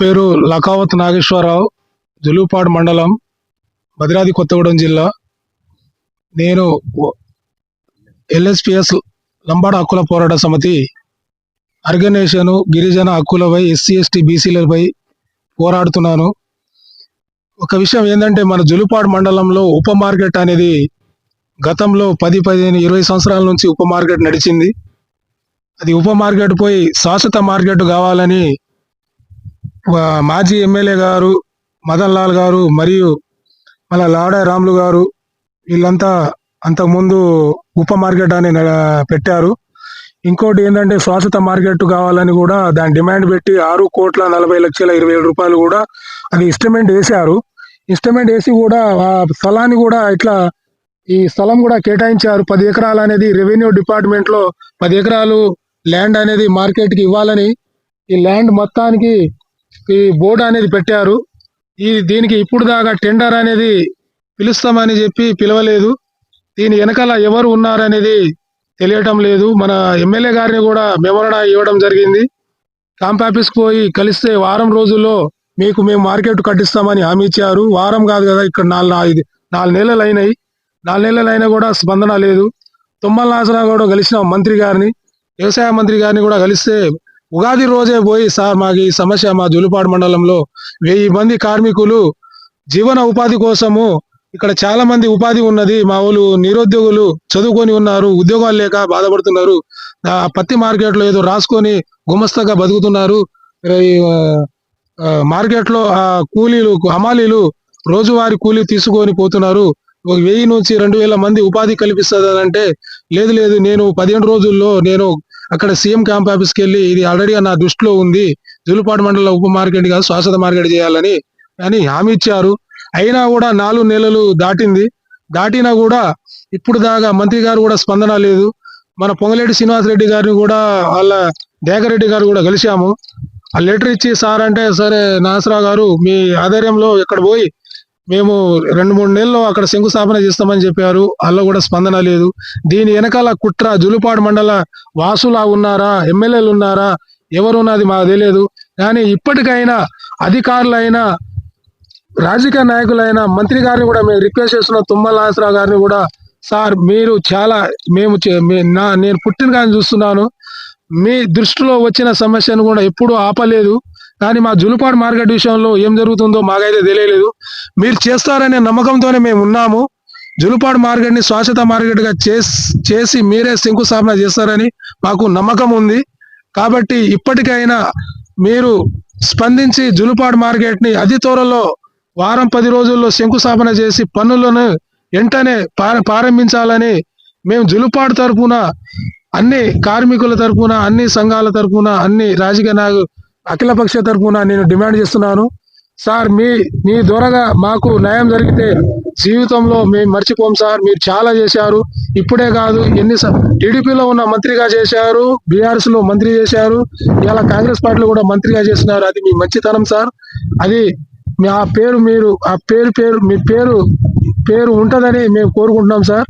పేరు లకావత్ నాగేశ్వరరావు జులుపాడు మండలం భద్రాద్రి కొత్తగూడెం జిల్లా. నేను ఎల్ఎస్పిఎస్ లంబాడ హక్కుల పోరాట సమితి ఆర్గనైజేషన్ గిరిజన హక్కులపై ఎస్సీ ఎస్టీ బీసీలపై పోరాడుతున్నాను. ఒక విషయం ఏంటంటే మన జులుపాడు మండలంలో ఉప మార్కెట్ అనేది గతంలో పది పదిహేను ఇరవై సంవత్సరాల నుంచి ఉప మార్కెట్ నడిచింది. అది ఉప మార్కెట్ పోయి శాశ్వత మార్కెట్ కావాలని మాజీ ఎమ్మెల్యే గారు మదన్ లాల్ గారు మరియు మళ్ళా లాడా రాములు గారు వీళ్ళంతా అంతకుముందు ఉప మార్కెట్ అని పెట్టారు. ఇంకోటి ఏంటంటే శాశ్వత మార్కెట్ కావాలని కూడా దాని డిమాండ్ పెట్టి ఆరు కోట్ల నలభై లక్షల ఇరవై ఏడు రూపాయలు కూడా అది ఇన్స్ట్రుమెంట్ వేశారు. ఇన్స్ట్రుమెంట్ వేసి కూడా ఆ స్థలాన్ని కూడా ఇట్లా ఈ స్థలం కూడా కేటాయించారు. పది ఎకరాలు అనేది రెవెన్యూ డిపార్ట్మెంట్లో పది ఎకరాలు ల్యాండ్ అనేది మార్కెట్కి ఇవ్వాలని ఈ ల్యాండ్ మొత్తానికి ఈ బోర్డు అనేది పెట్టారు. ఈ దీనికి ఇప్పుడు దాకా టెండర్ అనేది పిలుస్తామని చెప్పి పిలవలేదు. దీని వెనకాల ఎవరు ఉన్నారనేది తెలియటం లేదు. మన ఎమ్మెల్యే గారిని కూడా మెమరణ ఇవ్వడం జరిగింది. క్యాంప్ ఆఫీస్కి పోయి కలిస్తే వారం రోజుల్లో మీకు మేము మార్కెట్ కట్టిస్తామని హామీ ఇచ్చారు. వారం కాదు కదా ఇక్కడ నాలుగు ఐదు నాలుగు నెలలు అయినాయి. నాలుగు నెలలు అయినా కూడా స్పందన లేదు. తుమ్మల నాసరావు కూడా కలిసిన మంత్రి గారిని వ్యవసాయ మంత్రి గారిని కూడా కలిస్తే ఉగాది రోజే పోయి సార్ మాకు ఈ సమస్య మా జులుపాడు మండలంలో వెయ్యి మంది కార్మికులు జీవన ఉపాధి కోసము ఇక్కడ చాలా మంది ఉపాధి ఉన్నది. మా వాళ్ళు నిరుద్యోగులు చదువుకొని ఉన్నారు. ఉద్యోగాలు లేక బాధపడుతున్నారు. పత్తి మార్కెట్లో ఏదో రాసుకొని గుమస్తగా బతుకుతున్నారు. ఈ, ఆ, మార్కెట్లో ఆ కూలీలు హమాలీలు రోజువారీ కూలీ తీసుకొని పోతున్నారు. ఒక వెయ్యి నుంచి రెండు వేల మంది ఉపాధి కల్పిస్తుంది అంటే లేదు లేదు నేను పదిహేను రోజుల్లో నేను అక్కడ సీఎం క్యాంప్ ఆఫీస్కి వెళ్ళి ఇది ఆల్రెడీ నా దృష్టిలో ఉంది. జులుపాడు మండల ఉప మార్కెట్ కాదు శాశ్వత మార్కెట్ చేయాలని అని హామీ ఇచ్చారు. అయినా కూడా నాలుగు నెలలు దాటింది. దాటినా కూడా ఇప్పుడు దాకా మంత్రి గారు కూడా స్పందన లేదు. మన పొంగలేటి శ్రీనివాస్ రెడ్డి గారిని కూడా వాళ్ళ దేగరెడ్డి గారు కూడా కలిశాము. ఆ లెటర్ ఇచ్చి సార్ అంటే సరే నాసరావు గారు మీ ఆధ్వర్యంలో ఇక్కడ పోయి మేము రెండు మూడు నెలలు అక్కడ శంకుస్థాపన చేస్తామని చెప్పారు. అందులో కూడా స్పందన లేదు. దీని వెనకాల కుట్ర జులుపాడు మండల వాసులా ఉన్నారా? ఎమ్మెల్యేలు ఉన్నారా? ఎవరున్నది మాకు తెలియదు. కానీ ఇప్పటికైనా అధికారులైనా రాజకీయ నాయకులైన మంత్రి గారిని కూడా మేము రిక్వెస్ట్ చేస్తున్నాం తుమ్మల నాగేశ్వరరావు గారిని కూడా సార్ మీరు చాలా మేము చే- నా నేను పుట్టిన కానీ చూస్తున్నాను. మీ దృష్టిలో వచ్చిన సమస్యను కూడా ఎప్పుడూ ఆపలేదు. కానీ మా జులుపాడు మార్కెట్ విషయంలో ఏం జరుగుతుందో మాకైతే తెలియలేదు. మీరు చేస్తారనే నమ్మకంతోనే మేము ఉన్నాము. జులుపాడు మార్కెట్ని శాశ్వత మార్కెట్గా చేసి చేసి మీరే శంకుస్థాపన చేస్తారని మాకు నమ్మకం ఉంది. కాబట్టి ఇప్పటికైనా మీరు స్పందించి జులుపాడు మార్కెట్ని అతి త్వరలో వారం పది రోజుల్లో శంకుస్థాపన చేసి పనులను వెంటనే ప్రారంభించాలని మేము జులుపాడు తరఫున అన్ని కార్మికుల తరఫున అన్ని సంఘాల తరఫున అన్ని రాజకీయ నాయకులు అఖిలపక్ష తరఫున నేను డిమాండ్ చేస్తున్నాను. సార్ మీ మీ ద్వారాగా మాకు న్యాయం జరిగితే జీవితంలో మేము మర్చిపోం సార్. మీరు చాలా చేశారు. ఇప్పుడే కాదు ఎన్ని టీడీపీలో ఉన్న మంత్రిగా చేశారు బీఆర్ఎస్లో మంత్రి చేశారు ఇలా కాంగ్రెస్ పార్టీలో కూడా మంత్రిగా చేస్తున్నారు. అది మీ మంచితనం సార్. అది మీ ఆ పేరు మీరు ఆ పేరు పేరు మీ పేరు పేరు ఉంటుందని మేము కోరుకుంటున్నాం సార్.